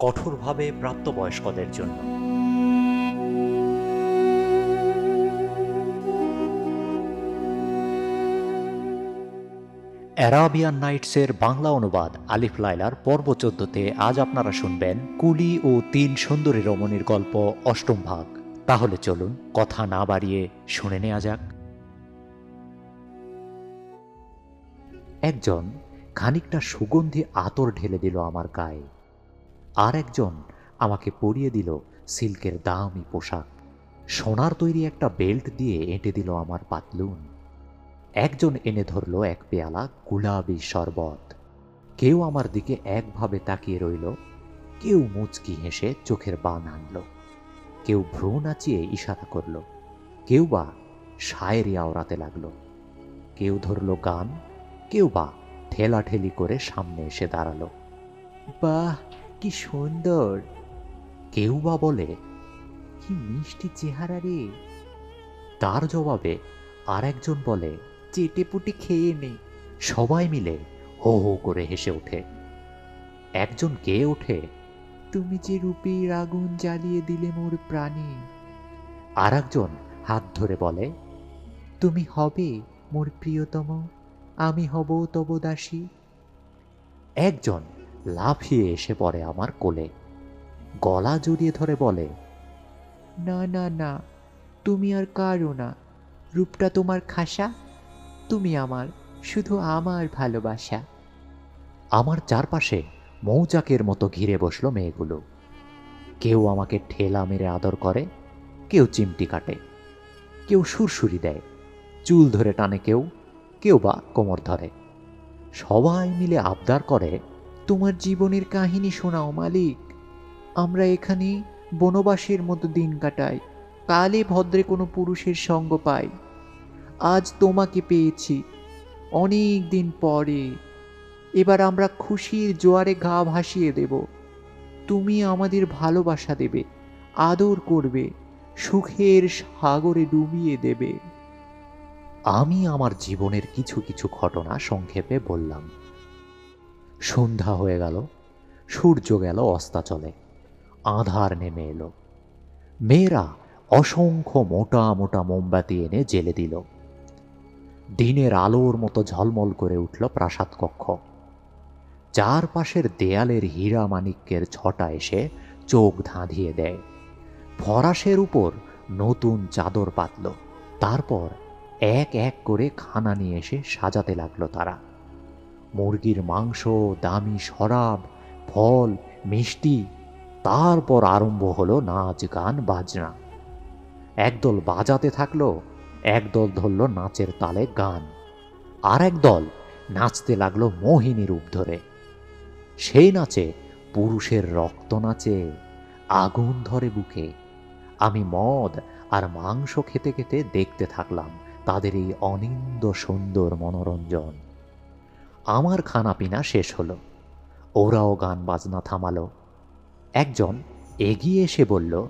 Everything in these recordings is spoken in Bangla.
কঠোরভাবে প্রাপ্তবয়স্কদের জন্য। অ্যারাবিয়ান নাইটসের বাংলা অনুবাদ আলিফ লাইলার পর্ব চোদ্দতে আজ আপনারা শুনবেন কুলি ও তিন সুন্দরী রমণীর গল্প অষ্টম ভাগ। তাহলে চলুন কথা না বাড়িয়ে শুনে নেওয়া যাক। একজন খানিকটা সুগন্ধি আতর ঢেলে দিল আমার গায়ে। আর একজন আমাকে পরিয়ে দিল সিল্কের দামি পোশাক। সোনার তৈরি একটা বেল্ট দিয়ে এঁটে দিল আমার পাতলুন। একজন এনে ধরল এক পেয়ালা গুলাবি শরবত। কেউ আমার দিকে একভাবে তাকিয়ে রইল। কেউ মুচকি হেসে চোখের বান আনল। কেউ ভ্রু নাচিয়ে ইশারা করল। কেউ বা শায়েরি আওড়াতে লাগল। কেউ ধরল গান, কেউ বা ঠেলাঠেলি করে সামনে এসে দাঁড়াল। বাহ! কি সুন্দর। কেউ বা বলে কি মিষ্টি চেহারা রে। তার জবাবে আর একজন বলে চেটেপুটি খেয়ে নে। সবাই মিলে হো হো করে হেসে ওঠে। একজন কে ওঠে? তুমি যে রূপের আগুন জ্বালিয়ে দিলে মোর প্রাণে। আর একজন হাত ধরে বলে তুমি হবে মোর প্রিয়তম আমি হব তব দাসী। একজন লাফিয়ে এসে পড়ে আমার কোলে। গলা জড়িয়ে ধরে বলে না না না তুমি আর কারও না। রূপটা তোমার খাসা তুমি আমার শুধু আমার ভালোবাসা। আমার চারপাশে মৌচাকের মতো ঘিরে বসল মেয়েগুলো। কেউ আমাকে ঠেলা মেরে আদর করে কেউ চিমটি কাটে কেউ সুরসুরি দেয় চুল ধরে টানে কেউ কেউ বা কোমর ধরে। সবাই মিলে আবদার করে তোমার জীবনের কাহিনী শোনাও, মালিক। আমরা এখানে বনবাসের মতো দিন কাটাই, কালে ভদ্রে কোনো পুরুষের সঙ্গ পাই। আজ তোমাকে পেয়েছি, অনেক দিন পরে। এবার আমরা খুশির জোয়ারে গা ভাসিয়ে দেব। তুমি আমাদের ভালোবাসা দেবে, আদর করবে, সুখের সাগরে ডুবিয়ে দেবে। আমি আমার জীবনের কিছু কিছু ঘটনা সংক্ষেপে বললাম। সন্ধ্যা হয়ে গেল, সূর্য গেল অস্তাচলে আধার নেমে এলো। মেয়েরা অসংখ্য মোটা মোটা মোমবাতি এনে জেলে দিল। দিনের আলোর মতো ঝলমল করে উঠল প্রাসাদ কক্ষ। চারপাশের দেয়ালের হীরা মানিক্যের ছটা এসে চোখ ধাঁধিয়ে দেয়। ফরাসের উপর নতুন চাদর পাতল, তারপর এক এক করে খানা নিয়ে এসে সাজাতে লাগল তারা। মুরগির মাংস, দামি শরাব, ফল, মিষ্টি, তারপর আরম্ভ হলো নাচ গান, বাজনা। একদল বাজাতে থাকল, একদল ধরল নাচের তালে গান। আর একদল নাচতে লাগল মোহিনী রূপ ধরে। সেই নাচে পুরুষের রক্ত নাচে, আগুন ধরে বুকে। আমি মদ আর মাংস খেতে খেতে দেখতে থাকলাম তাদের এই অনিন্দ সুন্দর মনোরঞ্জন। আমার খানাপিনা শেষ হলো। ওরাও গান বাজনা থামালো। একজন এগিয়ে এসে বলল,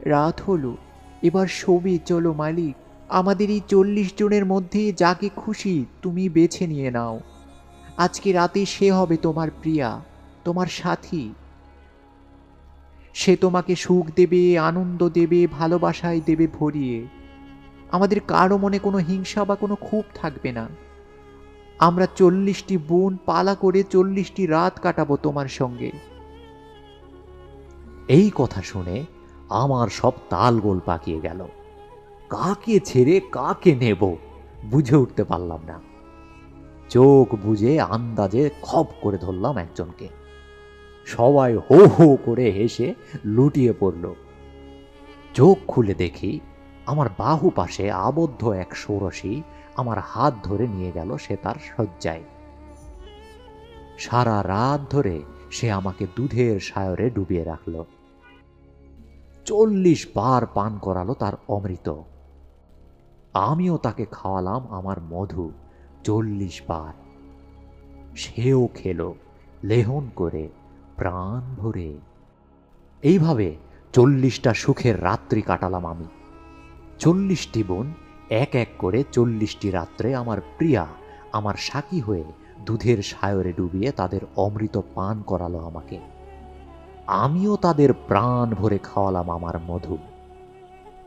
রাত হলো, এবার ছবি চলো মালিক, আমাদের এই চল্লিশ জনের মধ্যে যাকে খুশি তুমি বেছে নিয়ে নাও। আজকে রাতে সে হবে তোমার প্রিয়া, তোমার সাথী। সে তোমাকে সুখ দেবে, আনন্দ দেবে, ভালোবাসায় দেবে ভরিয়ে। আমাদের কারও মনে কোনো হিংসা বা কোনো ক্ষোভ থাকবে না। আমরা চল্লিশটি বোন, পালা করে চল্লিশটি রাত কাটাবো তোমার সঙ্গে। এই কথা শুনে আমার সব তালগোল পাকিয়ে গেল। কাকে ছেড়ে কাকে নেব বুঝে উঠতে পারলাম না। চোখ বুঝে আন্দাজে খপ করে ধরলাম একজনকে। সবাই হো হো করে হেসে লুটিয়ে পড়ল। চোখ খুলে দেখি আমার বাহু পাশে আবদ্ধ এক ষোড়শী আমার হাত ধরে নিয়ে গেল সে তার শয্যায়। সারা রাত ধরে সে আমাকে দুধের সায়রে ডুবিয়ে রাখল। চল্লিশ বার পান করালো তার অমৃত। আমিও তাকে খাওয়ালাম আমার মধু চল্লিশ বার। সেও খেলো লেহন করে প্রাণ ভরে। এইভাবে চল্লিশটা সুখের রাত্রি কাটালাম আমি। চল্লিশটি বোন এক এক করে চল্লিশটি রাত্রে আমার প্রিয়া আমার সাকি হয়ে দুধের সায়রে ডুবিয়ে তাদের অমৃত পান করালো আমাকে। আমিও তাদের প্রাণ ভরে খাওয়ালাম আমার মধু।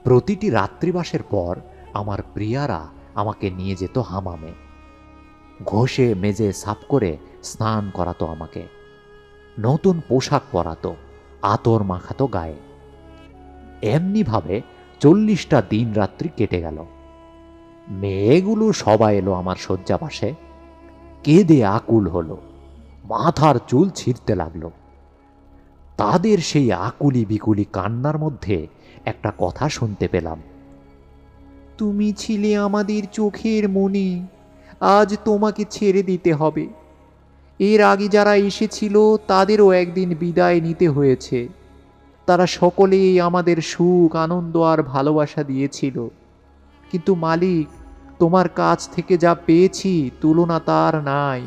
প্রতিটি রাত্রিবাসের পর আমার প্রিয়ারা আমাকে নিয়ে যেত হামামে। ঘষে মেজে সাফ করে স্নান করাতো আমাকে। নতুন পোশাক পরাতো, আতর মাখাতো গায়ে। এমনিভাবে চল্লিশটা দিন রাত্রি কেটে গেল। মেয়েগুলো সবাই এলো আমার শয্যাবাসে। কেঁদে আকুল হলো, মাথার চুল ছিঁড়তে লাগল। তাদের সেই আকুলি বিকুলি কান্নার মধ্যে একটা কথা শুনতে পেলাম। তুমি ছিলে আমাদের চোখের মনি, আজ তোমাকে ছেড়ে দিতে হবে। এর আগে যারা এসেছিল, তাদেরও একদিন বিদায় নিতে হয়েছে। তারা সকলেই আমাদের সুখ, আনন্দ আর ভালোবাসা দিয়েছিল। কিন্তু মালিক তোমার কাছ থেকে যা পেয়েছি তুলনা তার নাই।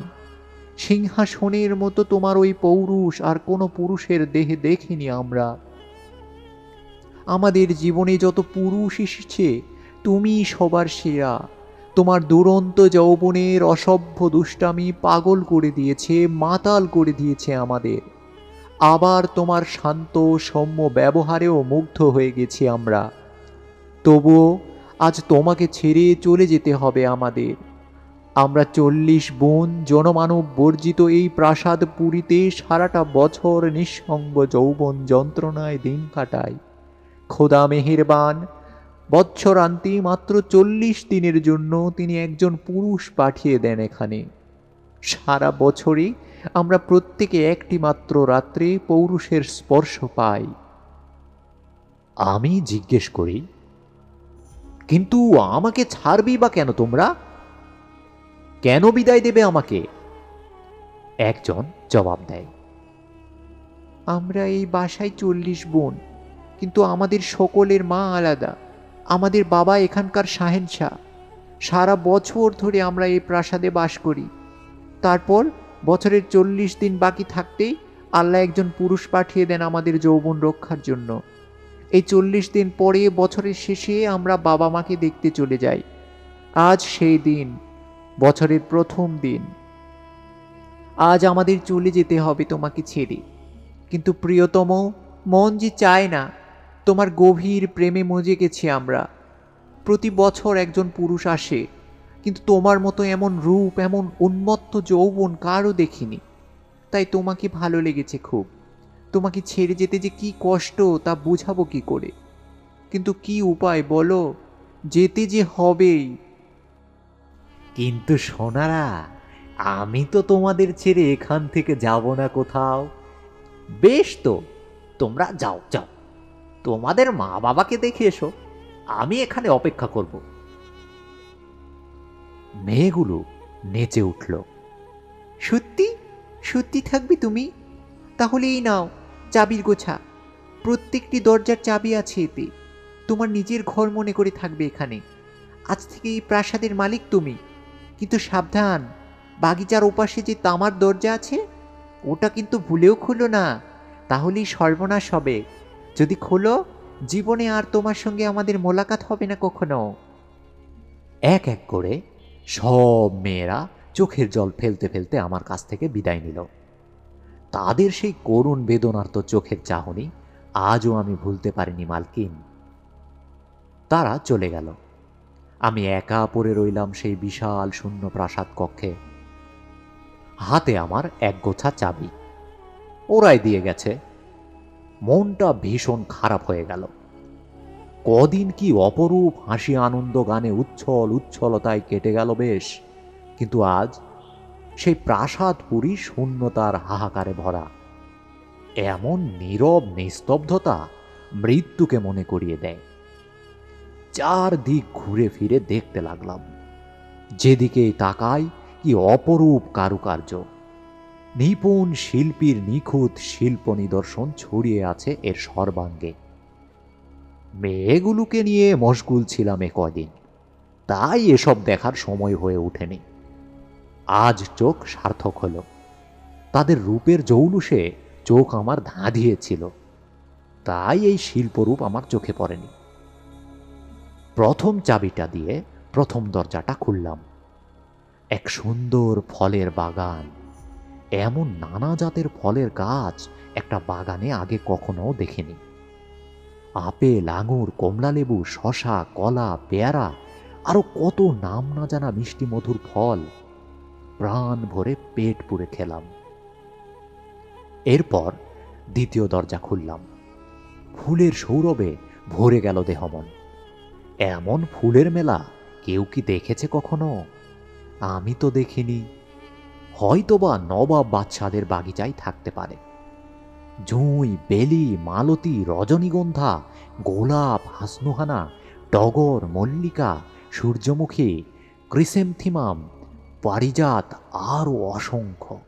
সিংহাসনের মতো তোমার ওই পৌরুষ আর কোনো পুরুষের দেহে দেখিনি আমরা। আমাদের জীবনে যত পুরুষ এসেছে তুমি সবার সেরা। তোমার দুরন্ত যৌবনের অসভ্য দুষ্টামি পাগল করে দিয়েছে, মাতাল করে দিয়েছে আমাদের। আবার তোমার শান্ত, সৌম্য ব্যবহারেও মুগ্ধ হয়ে গেছি আমরা। তবুও আজ তোমাকে ছেড়ে চলে যেতে হবে আমাদের। আমরা চল্লিশ বোন জনমানব বর্জিত এই প্রাসাদ পুরীতে সারাটা বছর নিঃসঙ্গ যৌবন যন্ত্রণায় দিন কাটাই। খোদা মেহেরবান বৎসরান্তি মাত্র চল্লিশ দিনের জন্য তিনি একজন পুরুষ পাঠিয়ে দেন এখানে। সারা বছরই আমরা প্রত্যেকে একটি মাত্র রাত্রে পৌরুষের স্পর্শ পাই। আমি জিজ্ঞেস করি কিন্তু আমাকে ছাড়বি বা কেন তোমরা? কেন বিদায় দেবে আমাকে? একজন জবাব দেয়, আমরা এই বাসায় চল্লিশ বোন, কিন্তু আমাদের সকলের মা আলাদা। আমাদের বাবা এখানকার শাহেনশাহ। সারা বছর ধরে আমরা এই প্রাসাদে বাস করি। তারপর বছরের চল্লিশ দিন বাকি থাকতেই আল্লাহ একজন পুরুষ পাঠিয়ে দেন আমাদের যৌবন রক্ষার জন্য। এই চল্লিশ দিন পরে, বছরের শেষে আমরা বাবা মাকে দেখতে চলে যাই। আজ সেই দিন, বছরের প্রথম দিন। আজ আমাদের চলে যেতে হবে তোমাকে ছেড়ে। কিন্তু প্রিয়তম, মন যে চায় না, তোমার গভীর প্রেমে মজে গেছি আমরা। প্রতি বছর একজন পুরুষ আসে, কিন্তু তোমার মতো এমন রূপ, এমন উন্মত্ত যৌবন কারও দেখিনি। তাই তোমাকে ভালো লেগেছে খুব। তোমাকে ছেড়ে যেতে যে কি কষ্ট তা বুঝাবো কি করে? কিন্তু কি উপায় বলো? যেতে যে হবেই। কিন্তু সোনারা আমি তো তোমাদের ছেড়ে এখান থেকে যাব না কোথাও। বেশ তো তোমরা যাও যাও। তোমাদের মা বাবাকে দেখে এসো। আমি এখানে অপেক্ষা করব। মেয়েগুলো নেচে উঠল। সত্যি? সত্যি থাকবে তুমি? তাহলে এই নাও। চাবির গোছা। প্রত্যেকটি দরজার চাবি আছে এতে। তোমার নিজের ঘর মনে করে থাকবে এখানে। আজ থেকে এই প্রাসাদের মালিক তুমি। কিন্তু সাবধান, বাগিচার ওপাশে যে তামার দরজা আছে, ওটা কিন্তু ভুলেও খুলো না। তাহলেই সর্বনাশ হবে। যদি খোলো, জীবনে আর তোমার সঙ্গে আমাদের মোলাকাত হবে না কখনো। এক এক করে সব মেয়েরা চোখের জল ফেলতে ফেলতে আমার কাছ থেকে বিদায় নিল। তাদের সেই করুণ বেদনার্ত চোখের চাহনি, আজও আমি ভুলতে পারিনি মালকিন। তারা চলে গেল। আমি একা পড়ে রইলাম সেই বিশাল শূন্য প্রাসাদ কক্ষে। হাতে আমার এক গোছা চাবি। ওরাই দিয়ে গেছে। মনটা ভীষণ খারাপ হয়ে গেল। কদিন কি অপরূপ হাসি আনন্দ গানে উচ্ছল উচ্ছলতায় কেটে গেল বেশ, কিন্তু আজ সেই প্রাসাদপুরী শূন্যতার হাহাকারে ভরা। এমন নীরব নিস্তব্ধতা মৃত্যুকে মনে করিয়ে দেয়। চারদিক ঘুরে ফিরে দেখতে লাগলাম। যেদিকেই তাকাই কি অপরূপ কারুকার্য। নিপুণ শিল্পীর নিখুঁত শিল্প নিদর্শন ছড়িয়ে আছে এর সর্বাঙ্গে। মেয়েগুলোকে নিয়ে মশগুল ছিলাম এ কদিন তাই এসব দেখার সময় হয়ে ওঠেনি। আজ চোখ সার্থক হলো। তাদের রূপের জৌলুসে চোখ আমার ধাঁধিয়েছিল তাই এই শিল্পরূপ আমার চোখে পড়েনি। প্রথম চাবিটা দিয়ে প্রথম দরজাটা খুললাম। এক সুন্দর ফলের বাগান। এমন নানা জাতের ফলের গাছ একটা বাগানে আগে কখনো দেখিনি। আপেল আঙুর কমলালেবু, শশা, কলা, পেয়ারা, আরও কত নাম না জানা মিষ্টি মধুর ফল প্রাণ ভরে পেট পুড়ে খেলাম। এরপর দ্বিতীয় দরজা খুললাম। ফুলের সৌরভে ভরে গেল দেহমন। এমন ফুলের মেলা কেউ কি দেখেছে কখনো? আমি তো দেখিনি। হয়তোবা নবাব বাদশাদের বাগিচায় থাকতে পারে। জুঁই, বেলি, মালতী, রজনীগন্ধা, গোলাপ, হাসনুহানা, টগর, মল্লিকা, সূর্যমুখী ক্রিসেমথিমাম পারিজাত আরও অসংখ্য।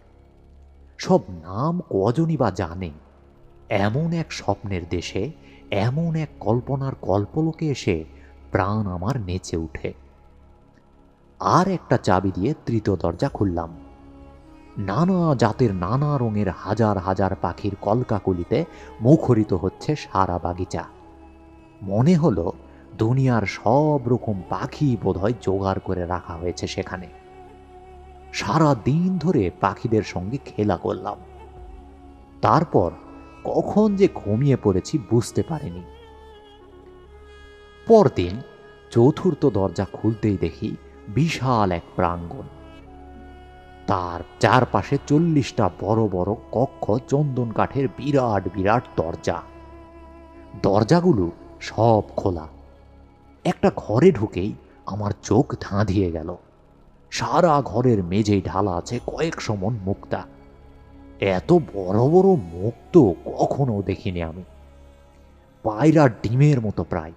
সব নাম কজনই বা জানে? এমন এক স্বপ্নের দেশে, এমন এক কল্পনার কল্পলোকে এসে প্রাণ আমার নেচে উঠে। আর একটা চাবি দিয়ে তৃতীয় দরজা খুললাম। নানা জাতের নানা রঙের হাজার হাজার পাখির কলকাকলিতে মুখরিত হচ্ছে সারা বাগিচা। মনে হলো দুনিয়ার সব রকম পাখি বোধহয় জোগাড় করে রাখা হয়েছে সেখানে। সারা দিন ধরে পাখিদের সঙ্গে খেলা করলাম। তারপর কখন যে ঘুমিয়ে পড়েছি বুঝতে পারিনি। পরদিন চতুর্থ দরজা খুলতেই দেখি বিশাল এক প্রাঙ্গণ। তার চারপাশে চল্লিশটা বড় বড় কক্ষ চন্দন কাঠের বিরাট বিরাট দরজা। দরজাগুলো সব খোলা। একটা ঘরে ঢুকেই আমার চোখ ধাঁধিয়ে গেল। সারা ঘরের মেঝেই ঢালা আছে কয়েকশো মন মুক্তা। এত বড় বড় মুখ তো কখনো দেখিনি আমি। পায়রা ডিমের মতো প্রায়।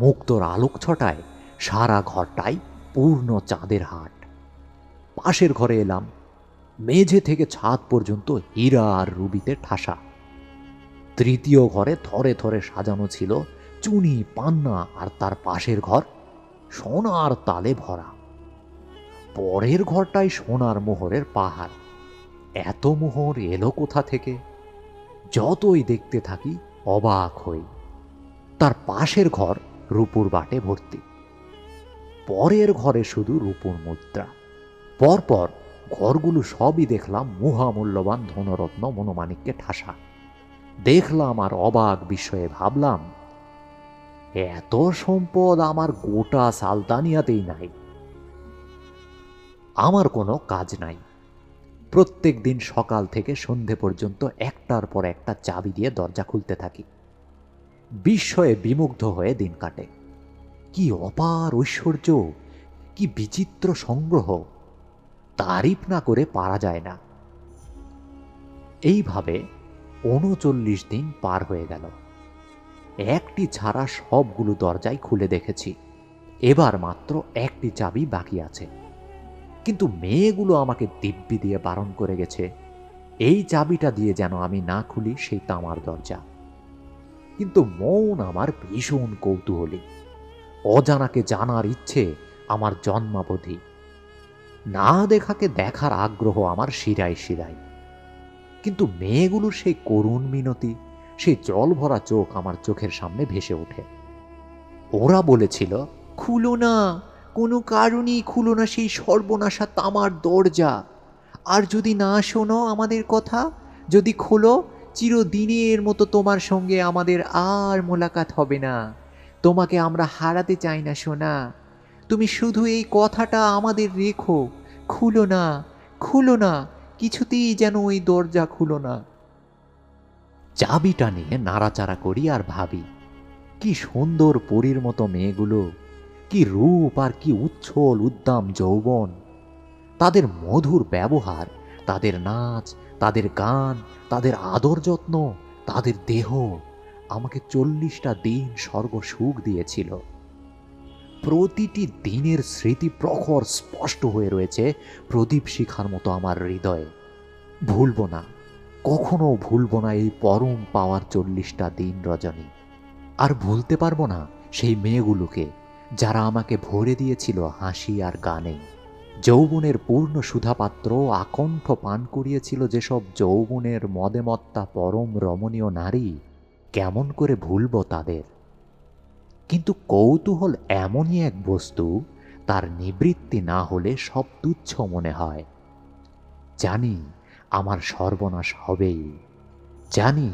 মুক্তর আলোক ছটায় সারা ঘরটাই পূর্ণ চাঁদের হাট। পাশের ঘরে এলাম। মেঝে থেকে ছাদ পর্যন্ত হীরা আর রুবিতে ঠাসা। তৃতীয় ঘরে থরে থরে সাজানো ছিল চুনি, পান্না আর তার পাশের ঘর সোনার তালে ভরা। পরের ঘরটাই সোনার মোহরের পাহাড়। এত মোহর এলো কোথা থেকে? যতই দেখতে থাকি অবাক হই। তার পাশের ঘর রূপুর বাটে ভর্তি। পরের ঘরে শুধু রূপুর মুদ্রা। পরপর ঘরগুলো সবই দেখলাম মহামূল্যবান ধনরত্ন মনোমানিককে ঠাসা। দেখলাম আর অবাক বিষয়ে ভাবলাম, এত সম্পদ আমার গোটা সালতানিয়াতেই নাই। আমার কোনো কাজ নাই। প্রত্যেক দিন সকাল থেকে সন্ধে পর্যন্ত একটার পর একটা চাবি দিয়ে দরজা খুলতে থাকি। বিস্ময়ে বিমুগ্ধ হয়ে দিন কাটে। কি অপার ঐশ্বর্য, কি বিচিত্র সংগ্রহ। তারিফ না করে পারা যায় না। এইভাবে উনচল্লিশ দিন পার হয়ে গেল। একটি ছাড়া সবগুলো দরজাই খুলে দেখেছি। এবার মাত্র একটি চাবি বাকি আছে। কিন্তু মেয়েগুলো আমাকে দিব্যি দিয়ে বারণ করে গেছে। এই চাবিটা দিয়ে যেন আমি না খুলি সেই তামার দরজা। কিন্তু মন আমার ভীষণ কৌতূহলী। অজানাকে জানার ইচ্ছে আমার জন্মাবধি। না দেখাকে দেখার আগ্রহ আমার শিরায় শিরায়। কিন্তু মেয়েগুলোর সেই করুণ মিনতি, সেই জল ভরা চোখ আমার চোখের সামনে ভেসে ওঠে। ওরা বলেছিল, খুলো না। কোনো কারণেই খুলো না সেই সর্বনাশা তামার দরজা। আর যদি না শোনো আমাদের কথা, যদি খোলো, চিরদিনের মতো তোমার সঙ্গে আমাদের আর মোলাকাত হবে না। তোমাকে আমরা হারাতে চাই না, সোনা। তুমি শুধু এই কথাটা আমাদের রেখো। খুলো না খুলো না, কিছুতেই যেন ওই দরজা খুলো না। চাবিটা নিয়ে নাড়াচাড়া করি আর ভাবি, কি সুন্দর পরীর মতো মেয়েগুলো। কি রূপ আর কি উচ্ছল, উদ্দাম যৌবন? তাদের মধুর ব্যবহার, তাদের নাচ, তাদের গান, তাদের আদর যত্ন, তাদের দেহ আমাকে চল্লিশটা দিন স্বর্গ সুখ দিয়েছিল। প্রতিটি দিনের স্মৃতি প্রখর স্পষ্ট হয়ে রয়েছে প্রদীপ শিখার মতো আমার হৃদয়ে। ভুলব না, কখনো ভুলব না এই পরম পাওয়ার চল্লিশটা দিন রজনী। আর ভুলতে পারব না সেই মেয়েগুলোকে যারা আমাকে ভরে দিয়েছিল হাসি আর গানে যৌবনের পূর্ণ সুধাপাত্র আকণ্ঠ পান করিয়েছিল যেসব যৌবনের মদেমত্তা পরম রমণীয় নারী কেমন করে ভুলব তাদের। কিন্তু কৌতূহল এমনই এক বস্তু, তার নিবৃত্তি না হলে সব তুচ্ছ মনে হয়। জানি আমার সর্বনাশ হবেই। জানি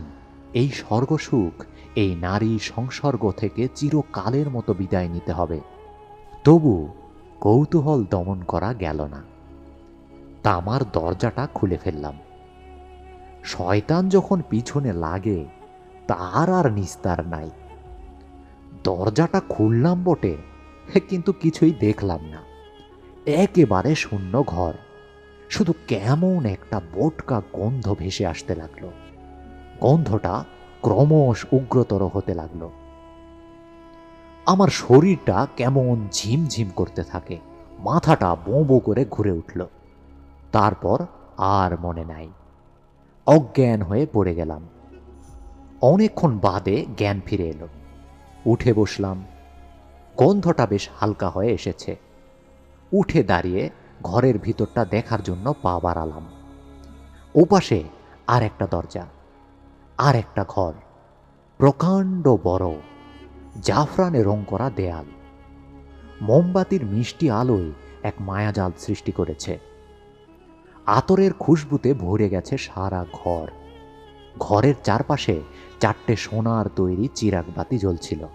এই স্বর্গসুখ এই নারী সংসর্গ থেকে চিরকালের মতো বিদায় নিতে হবে। তবু কৌতূহল দমন করা গেল না। তামার দরজাটা খুলে ফেললাম। শয়তান যখন পিছনে লাগে, তার আর নিস্তার নাই। দরজাটা খুললাম বটে কিন্তু কিছুই দেখলাম না। একেবারে শূন্য ঘর। শুধু কেমন একটা বোটকা গন্ধ ভেসে আসতে লাগল। গন্ধটা ক্রমশ উগ্রতর হতে লাগল। আমার শরীরটা কেমন ঝিমঝিম করতে থাকে, মাথাটা বোঁ বো করে ঘুরে উঠল। তারপর আর মনে নাই। অজ্ঞান হয়ে পড়ে গেলাম। অনেকক্ষণ বাদে জ্ঞান ফিরে এলো। উঠে বসলাম। গন্ধটা বেশ হালকা হয়ে এসেছে। উঠে দাঁড়িয়ে ঘরের ভিতরটা দেখার জন্য পা বাড়ালাম। ওপাশে আর একটা দরজা। আর একটা ঘর, প্রকাণ্ড বড় জাফরানে রং করা দেয়াল। মোমবাতির মিষ্টি আলোয় এক মায়াজাল সৃষ্টি করেছে। আতরের খুশবুতে ভরে গেছে সারা ঘর। ঘরের চারপাশে চারটে সোনার তৈরি চিরাগ বাতি জ্বলছিল।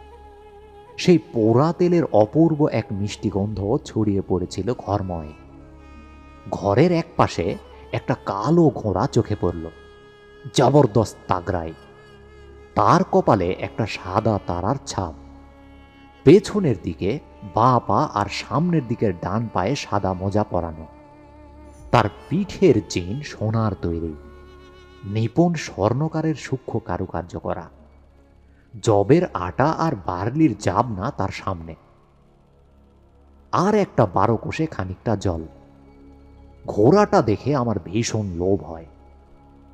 সেই পোড়া তেলের অপূর্ব এক মিষ্টি গন্ধ ছড়িয়ে পড়েছিল ঘরময়। ঘরের এক পাশে একটা কালো ঘোড়া চোখে পড়ল। জবরদস্ত তাগড়াই তার কপালে একটা সাদা তারার ছাপ। পেছনের দিকে বা পা আর সামনের দিকের ডান পায়ে সাদা মোজা পরানো। তার পিঠের চেন সোনার তৈরি। নিপুণ স্বর্ণকারের সূক্ষ্ম কারুকার্য করা। জবের আটা আর বার্লির জাবনা তার সামনে। আর একটা বারো কোষে খানিকটা জল। ঘোড়াটা দেখে আমার ভীষণ লোভ হয়।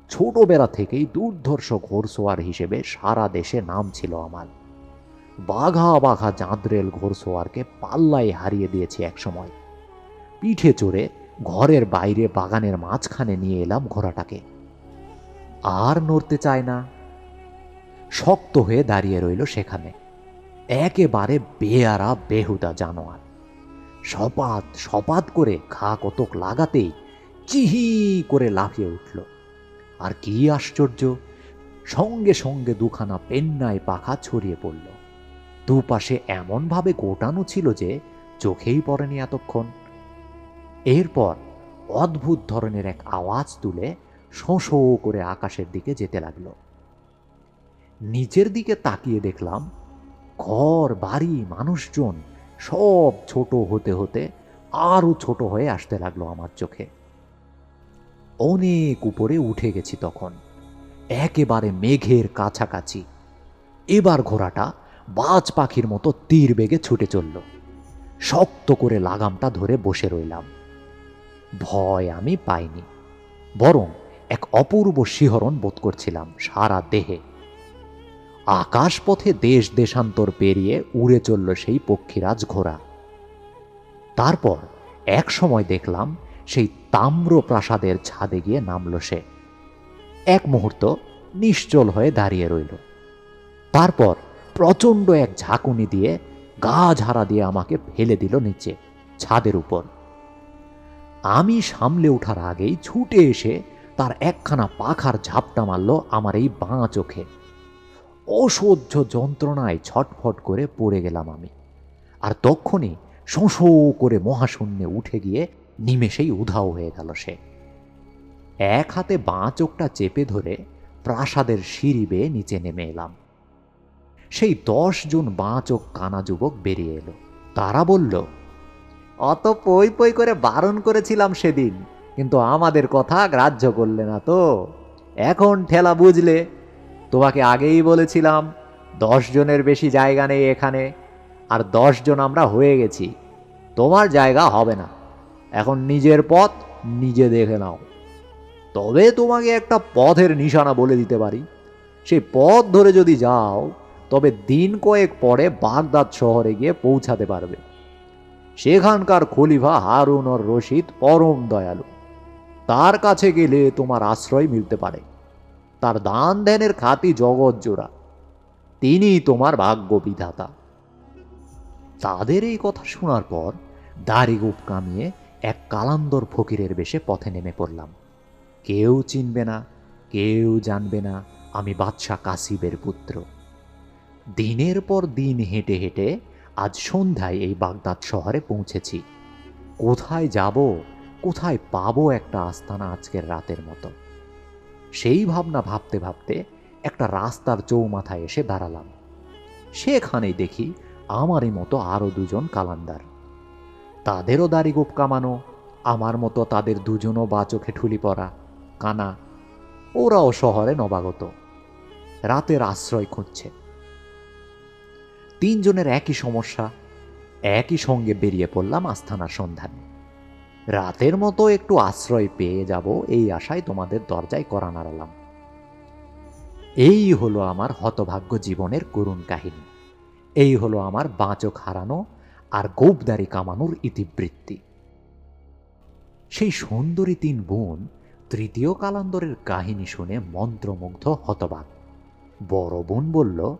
ছোটবেলা থেকেই দুর্ধর্ষ ঘোড়সোয়ার হিসেবে সারা দেশে নাম ছিল আমার। বাঘা বাঘা চাঁদরেল ঘোড়সোয়ারকে পাল্লায় হারিয়ে দিয়েছি একসময়। পিঠে চড়ে ঘরের বাইরে বাগানের মাঝখানে নিয়ে এলাম ঘোড়াটাকে। আর নড়তে চায় না। শক্ত হয়ে দাঁড়িয়ে রইল সেখানে। একেবারে বেয়ারা, বেহুদা জানোয়ার। সপাত সপাত করে ঘা কতক লাগাতেই চিহি করে লাফিয়ে উঠল। আর কি আশ্চর্য, সঙ্গে সঙ্গে দুখানা পেন্নায় পাখা ছড়িয়ে পড়ল। দুপাশে এমনভাবে গোটানো ছিল যে চোখেই পড়েনি এতক্ষণ। এরপর অদ্ভুত ধরনের এক আওয়াজ তুলে শোঁ শোঁ করে আকাশের দিকে যেতে লাগল। নিচের দিকে তাকিয়ে দেখলাম, ঘর, বাড়ি, মানুষজন সব ছোট হতে হতে আরও ছোট হয়ে আসতে লাগল আমার চোখে। অনেক উপরে উঠে গেছি তখন। একেবারে মেঘের কাছাকাছি। এবার ঘোড়াটা বাজ পাখির মতো তীর বেগে ছুটে চলল। শক্ত করে লাগামটা ধরে বসে রইলাম। ভয় আমি পাইনি, বরং এক অপূর্ব শিহরণ বোধ করছিলাম সারা দেহে। আকাশপথে দেশ দেশান্তর পেরিয়ে উড়ে চলল সেই পক্ষীরাজ ঘোড়া। তারপর এক সময় দেখলাম সেই তাম্র প্রাসাদের ছাদে গিয়ে নামল সে। এক মুহূর্ত নিশ্চল হয়ে দাঁড়িয়ে রইল। তারপর প্রচণ্ড এক ঝাঁকুনি দিয়ে গা ঝাড়া দিয়ে আমাকে ফেলে দিল নিচে, ছাদের উপর। আমি সামলে ওঠার আগেই ছুটে এসে তার একখানা পাখার ঝাপটা মারল আমার এই বাঁ চোখে। অসহ্য যন্ত্রণায় ছটফট করে পড়ে গেলাম আমি। আর তক্ষণই শোঁ করে মহাশূন্যে উঠে গিয়ে নিমেষেই উধাও হয়ে গেল সে। এক হাতে বাঁ চোখটা চেপে ধরে প্রাসাদের সিঁড়ি বেয়ে নিচে নেমে এলাম। সেই দশ জন বাঁ চোখ কানা যুবক বেরিয়ে এলো। তারা বলল, অত পই পই করে বারণ করেছিলাম সেদিন, কিন্তু আমাদের কথা গ্রাহ্য করলে না তো। এখন ঠেলা বুঝলে, তোমাকে আগেই বলেছিলাম, দশ জনের বেশি জায়গা নেই এখানে, আর দশ জন আমরা হয়ে গেছি, তোমার জায়গা হবে না। এখন নিজের পথ নিজে দেখে নাও। তবে তোমাকে একটা পথের নিশানা বলে দিতে পারি। সেই পথ ধরে যদি যাও, তবে দিন কয়েক পরে বাগদাদ শহরে গিয়ে পৌঁছাতে পারবে। সেখানকার খলিফা হারুন আর রশিদ পরম দয়ালু। তার কাছে গেলে তোমার আশ্রয় মিলতে পারে। তার দান ধ্যানের খাতি জগৎ জোড়া। তিনি তোমার ভাগ্য বিধাতা তাদের এই কথা শোনার পর দাড়িগুপ কামিয়ে এক কালান্দর ফকিরের বেশে পথে নেমে পড়লাম। কেউ চিনবে না, কেউ জানবে না আমি বাদশাহ কাসিবের পুত্র। দিনের পর দিন হেঁটে হেঁটে আজ সন্ধ্যায় এই বাগদাদ শহরে পৌঁছেছি। কোথায় যাব, কোথায় পাবো একটা আস্তানা আজকের রাতের মতো। সেই ভাবনা ভাবতে ভাবতে একটা রাস্তার চৌমাথায় এসে দাঁড়ালাম। সেখানেই দেখি আমারই মতো আরও দুজন কালান্দার। তাদেরও দাড়ি গোপ কামানো, আমার মতো তাদের দুজনও বা চোখে ঠুলি পড়া কানা। ওরাও শহরে নবাগত। রাতের আশ্রয় খুঁজছে। তিনজনের একই সমস্যা, একই সঙ্গে বেরিয়ে পড়লাম আস্থানার সন্ধানে। রাতের মতো একটু আশ্রয় পেয়ে যাব এই আশায় তোমাদের দরজায় করা নাড়ালাম। এই হলো আমার হতভাগ্য জীবনের করুণ কাহিনী। এই হলো আমার বাঁচক হারানো আর গোপদারি কামানোর ইতিবৃত্তি। সেই সুন্দরী তিন বোন তৃতীয় কালান্দরের কাহিনী শুনে মন্ত্রমুগ্ধ হতবাক। বড় বোন বলল,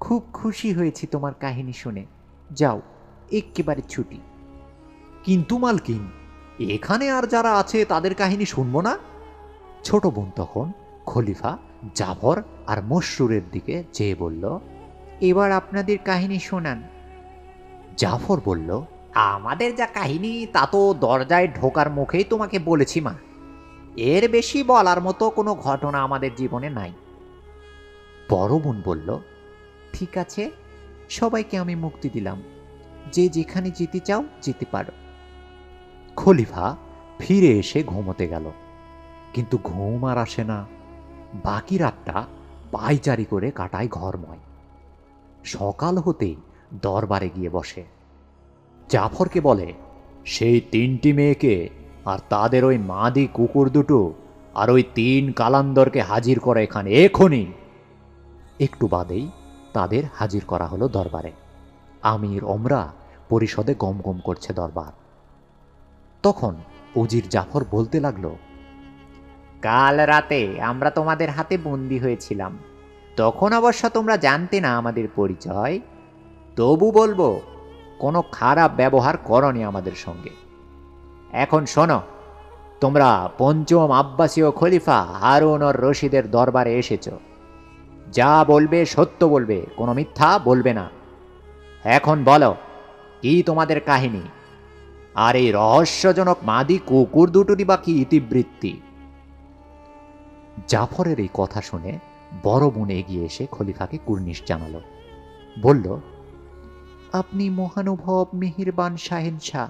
খুব খুশি হয়েছি তোমার কাহিনী শুনে। যাও একেবারে ছুটি। কিন্তু মালকিন, এখানে আর যারা আছে তাদের কাহিনী শুনব না? ছোট বোন তখন খলিফা, জাফর আর মশরুরের দিকে চেয়ে বলল, এবার আপনাদের কাহিনী শোনান। জাফর বলল, আমাদের যা কাহিনী তা তো দরজায় ঢোকার মুখেই তোমাকে বলেছি মা। এর বেশি বলার মতো কোনো ঘটনা আমাদের জীবনে নাই। বড় বোন বলল, ঠিক আছে, সবাইকে আমি মুক্তি দিলাম। যে যেখানে যেতে চাও, যেতে পারো। খলিফা ফিরে এসে ঘুমোতে গেল। কিন্তু ঘুম আর আসে না। বাকি রাতটা পায়চারি করে কাটায় ঘরময়। সকাল হতেই দরবারে গিয়ে বসে। জাফরকে বলে, সেই তিনটি মেয়েকে আর তাদের ওই মাদি কুকুর দুটো আর ওই তিন কালান্দরকে হাজির করা এখানে এখনই। একটু বাদেই তাদের হাজির করা হলো দরবারে। আমির ওমরা পরিষদে গম গম করছে দরবার। তখন উজির জাফর বলতে লাগল, কাল রাতে আমরা তোমাদের হাতে বন্দি হয়েছিলাম। তখন অবশ্য তোমরা জানতে না আমাদের পরিচয়। তবু বলব, কোনো খারাপ ব্যবহার করনি আমাদের সঙ্গে। এখন শোনো, তোমরা পঞ্চম আব্বাসীয় খলিফা হারুন ও রশিদের দরবারে এসেছ। যা বলবে সত্য বলবে, কোনো মিথ্যা বলবে না। এখন বলো, কি তোমাদের কাহিনী? আর এই রহস্যজনক মাদি কুকুর দুটোরই বা কি ইতিবৃত্তি? জাফরের এই কথা শুনে বড় বোন এগিয়ে এসে খলিফাকে কুর্নিশ জানালো। বলল আপনি মহানুভব মেহেরবান শাহেন শাহ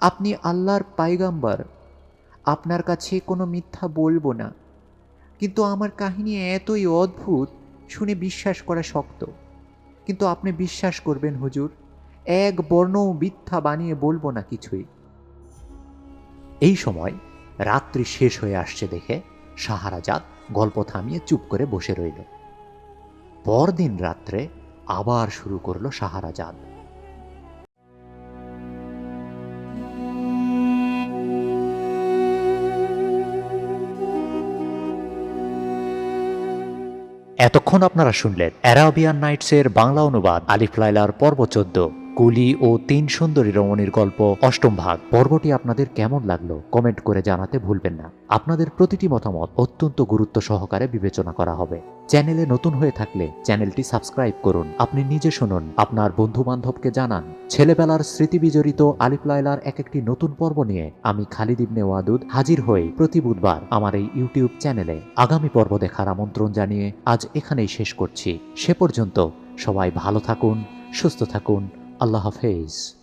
আপনি আল্লাহর পাইগাম্বার আপনার কাছে কোনো মিথ্যা বলব না। কিন্তু আমার কাহিনী এতই অদ্ভুত, শুনে বিশ্বাস করা শক্ত। কিন্তু আপনি বিশ্বাস করবেন, হুজুর, এক বর্ণ মিথ্যা বানিয়ে বলব না কিছুই। এই সময় রাত্রি শেষ হয়ে আসছে দেখে সাহারাজাদ গল্প থামিয়ে চুপ করে বসে রইল। পরদিন রাত্রে আবার শুরু করল সাহারাজাদ এতক্ষণ আপনারা শুনলেন অ্যারাবিয়ান নাইটসের বাংলা অনুবাদ আলিফ লাইলার পর্ব চোদ্দ, কুলি ও তিন সুন্দরী রমণীর গল্প অষ্টম ভাগ। পর্বটি আপনাদের কেমন লাগল কমেন্ট করে জানাতে ভুলবেন না। আপনাদের প্রতিটি মতামত অত্যন্ত গুরুত্ব সহকারে বিবেচনা করা হবে। চ্যানেলে নতুন হয়ে থাকলে চ্যানেলটি সাবস্ক্রাইব করুন। আপনি নিজে শুনুন। আপনার বন্ধু বান্ধবকে জানান। ছেলেবেলার স্মৃতি বিজড়িত আলিফ এক একটি নতুন পর্ব নিয়ে আমি খালিদ ইবনে ওয়াদুদ হাজির হই প্রতি বুধবার আমার এই ইউটিউব চ্যানেলে আগামী পর্ব দেখার আমন্ত্রণ জানিয়ে আজ এখানেই শেষ করছি। সে পর্যন্ত সবাই ভালো থাকুন, সুস্থ থাকুন। আল্লাহ হাফেজ।